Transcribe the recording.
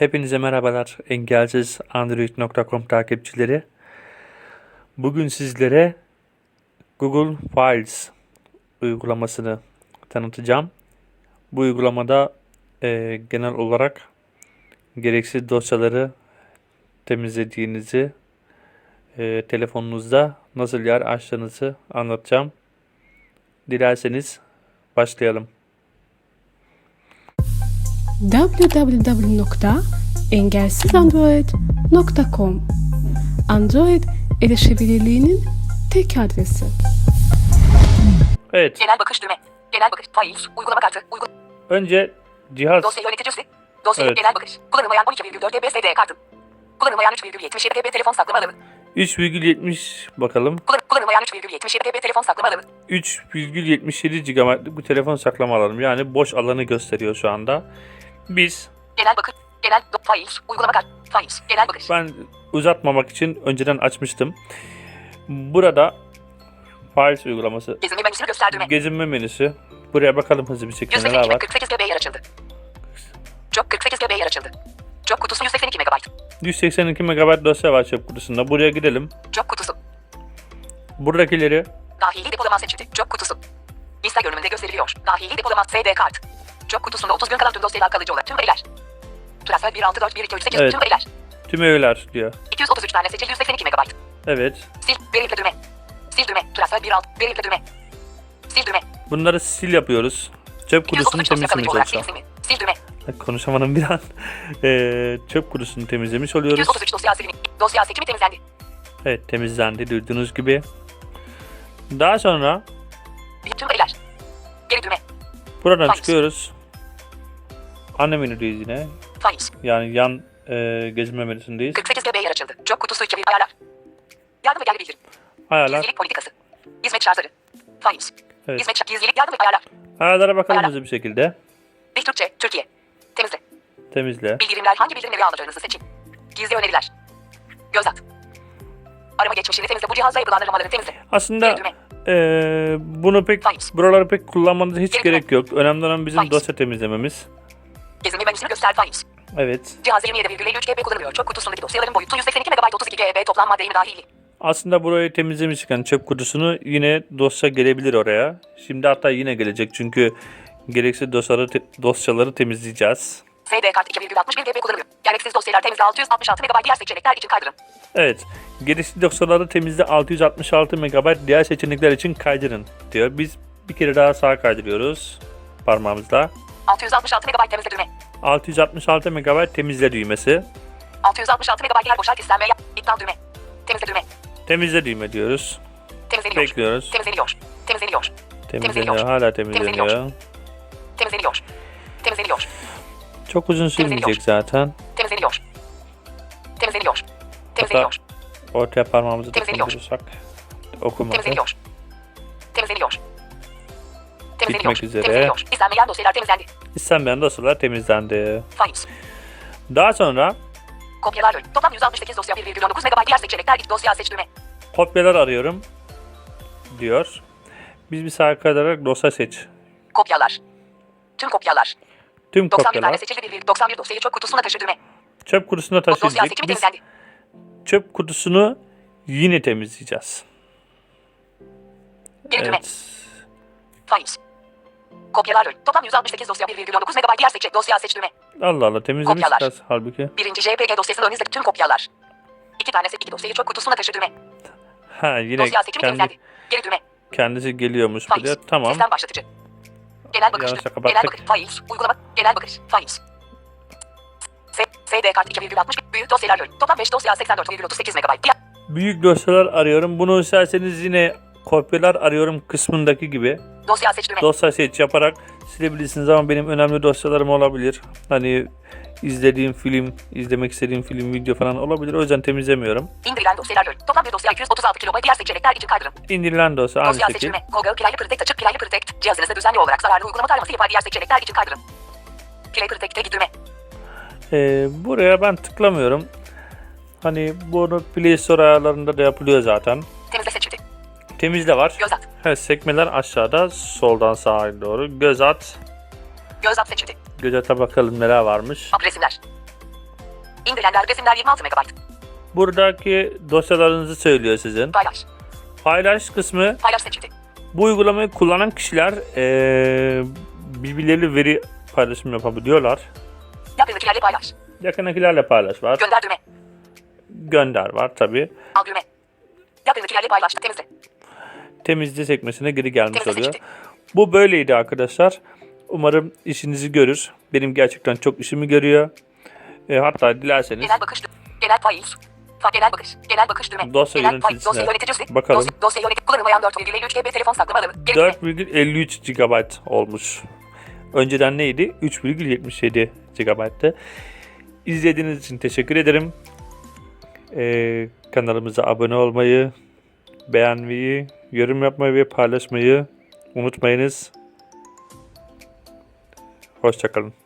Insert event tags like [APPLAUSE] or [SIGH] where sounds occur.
Hepinize merhabalar engelsiz android.com takipçileri. Bugün sizlere Google Files uygulamasını tanıtacağım. Bu uygulamada e, genel olarak gereksiz dosyaları temizlediğinizi, e, telefonunuzda nasıl yer açtığınızı anlatacağım. Dilerseniz başlayalım. www.engelsizandroid.com Android erişebilirliğinin tek adresi. Evet, Genel bakış düğme. Genel bakış. Files. Uygulama kartı. Uygulama. önce cihaz Dosya yöneticisi. Dosya Evet. genel bakış. Kullanılmayan 12,4 TB SD kartım. Kullanılmayan 3,77 TB telefon saklama alanı. 3,70 bakalım. Kullan kullanılmayan 3,77 TB telefon saklama alanı. 3,77 GB'lık bir telefon saklama alanım. Yani boş alanı gösteriyor şu anda. Biz Genel bakış. Genel files. Uygulama kartı. Files. Genel bakış. ben uzatmamak için önceden açmıştım. Burada Files uygulaması Gezinme menüsünü göster düğme. gezinme menüsü. Buraya bakalım hızlı bir şekilde 182 neler var. 48 GB yer açıldı. Çok 48 GB yer açıldı. Çok kutusu 182 MB. 182 MB dosya var çöp kutusunda. Buraya gidelim. Çok kutusu. Buradakileri Dahili depolama seçildi. Çok kutusu. Liste görünümünde gösteriliyor. Dahili depolama SD kart. Çok kutusunda 30 gün kalan tüm dosyalar kalıcı olarak tüm veriler. Transfer 1641238 Evet. tüm veriler. tüm öğeler diyor. 233 tane seçili 182 MB. Evet. Sil, veri yükle düğme. Sil düğme, transfer 1 alt, veri yükle düğme. Sil düğme. Bunları sil yapıyoruz. Çöp kutusunu 233 dosya kalıcı temizlemiş olacağım. sil, düğme. Konuşamadım bir an. [LAUGHS] Ee, çöp kutusunu temizlemiş oluyoruz. 233 dosya silimi. Dosya seçimi temizlendi. Evet temizlendi duyduğunuz gibi. Daha sonra Tüm veriler. Geri düğme. buradan Files. çıkıyoruz. Ana menüdeyiz yine. Files. Yani yan e, gezme menüsündeyiz. 48 GB yer açıldı. Çok kutusu 2 ayarlar. Yardım ve geldi bildirim. Ayarlar. Gizlilik politikası. Hizmet şartları. Files. Evet. Hizmet şart, gizlilik, yardım ve ayarlar. Ayarlara bakalım Ayarlar. hızlı bir şekilde. Dil Türkçe, Türkiye. Temizle. Temizle. Bildirimler hangi bildirimleri alacağınızı seçin. Gizli öneriler. Göz at. Arama geçmişini temizle. Bu cihazla yapılan aramaları temizle. Aslında Geri düğme. e, bunu pek Files. buraları pek kullanmanıza hiç Geri gerek yok. Önemli olan bizim Files. dosya temizlememiz. Gezinme menüsünü göster Files. Evet. Cihaz 27,53 GB kullanılıyor. Çok kutusundaki dosyaların boyutu 182 MB 32 GB toplam madde mi dahili. Aslında burayı temizlemişken çöp kutusunu yine dosya gelebilir oraya. Şimdi hatta yine gelecek çünkü gereksiz dosyaları, te- dosyaları temizleyeceğiz. SD kart 2,61 GB kullanılıyor. Gereksiz dosyalar temizle 666 MB diğer seçenekler için kaydırın. Evet. Gereksiz dosyaları temizle 666 MB diğer seçenekler için kaydırın diyor. Biz bir kere daha sağa kaydırıyoruz parmağımızla. 666 MB temizle düğme. 666 MB temizle düğmesi. 666 MB yer boşalt istenme. İptal düğme. Temizle düğme. Temizle düğme diyoruz. Temizleniyor. Bekliyoruz. Temizleniyor. Temizleniyor. Temizleniyor. Hala temizleniyor. Temizleniyor. Temizleniyor. Temizleniyor. Çok uzun sürmeyecek zaten. Temizleniyor. Temizleniyor. Temizleniyor. Ortaya parmağımızı dokundurursak okumadı. Temizleniyor. Bitmek üzere. İstenmeyen dosyalar temizlendi. İstenmeyen dosyalar temizlendi. Files. Daha sonra Kopyalar böl. Toplam 168 dosya 1,19 MB diğer seçenekler ilk dosya seç düğme. kopyalar arıyorum diyor. Biz bir sağa kaydırarak dosya seç. Kopyalar. Tüm kopyalar. Tüm 91 kopyalar tane seçili 1,91 dosyayı çok kutusuna taşı düğme. çöp kutusuna dosya taşıyacak. seçimi Biz temizlendi. çöp kutusunu yine temizleyeceğiz. Geri düğme. Evet. Files. Kopyalar böl. Toplam 168 dosya 1,19 MB diğer seçecek dosya seç düğme. Allah Allah temizlemiş Kopyalar. biraz halbuki. Birinci JPG dosyasının önünüzdeki tüm kopyalar. İki tane iki dosyayı çok kutusuna taşı düğme. Ha yine Dosya seçimi kendi, temizlendi. Geri düğme. kendisi geliyormuş Files. buraya. Tamam. Sistem başlatıcı. Genel bakış. Genel kapattık. bakış. Files. Uygulama. Genel bakış. Files. S- SD kart 2,61 büyük dosyalar böl. Toplam 5 dosya 84,38 MB. Diğer Büyük dosyalar arıyorum. Bunu isterseniz yine kopyalar arıyorum kısmındaki gibi. Dosya seç düğme. dosya seç yaparak silebilirsiniz ama benim önemli dosyalarım olabilir. Hani izlediğim film, izlemek istediğim film, video falan olabilir. O yüzden temizlemiyorum. İndirilen dosyalar böl. Toplam bir dosya 236 KB. Diğer seçenekler için kaydırın. İndirilen dosya aynı Dosya şekil. seçilme. Google Play Protect açık Play Protect. Cihazınızda düzenli olarak zararlı uygulama taraması yapar. Diğer seçenekler için kaydırın. Play Protect'e git düğme. Ee, buraya ben tıklamıyorum. Hani bunu Play Store ayarlarında da yapılıyor zaten. Temizle seçildi. Temizle var. Göz at. Evet, sekmeler aşağıda soldan sağa doğru. Göz at. Göz at seçildi. Göz ata bakalım neler varmış. Resimler. İndirilenler resimler 26 MB. Buradaki dosyalarınızı söylüyor sizin. Paylaş. Paylaş kısmı Paylaş seçildi. bu uygulamayı kullanan kişiler eee birbirleriyle veri paylaşım yapabiliyorlar. Yakındakilerle paylaş. Yakındakilerle paylaş var. Gönder düğme. Gönder var tabi. Al düğme. Yakındakilerle paylaş. Temizle. Temizle sekmesine geri gelmiş oluyor. Bu böyleydi arkadaşlar. Umarım işinizi görür. Benim gerçekten çok işimi görüyor. E, hatta dilerseniz Genel bakış. Genel faiz. Fa genel bakış. Genel bakış düğme. Dosya genel faiz. Dosya yöneticisi. bakalım. Dosya, dosya yönetim. Kullanılmayan 4,53 GB telefon saklama alanı. Geri düğme. 4,53 GB olmuş. Önceden neydi? 3,77 GB'tı. İzlediğiniz için teşekkür ederim. Ee, kanalımıza abone olmayı, beğenmeyi, yorum yapmayı ve paylaşmayı unutmayınız. Hoşçakalın.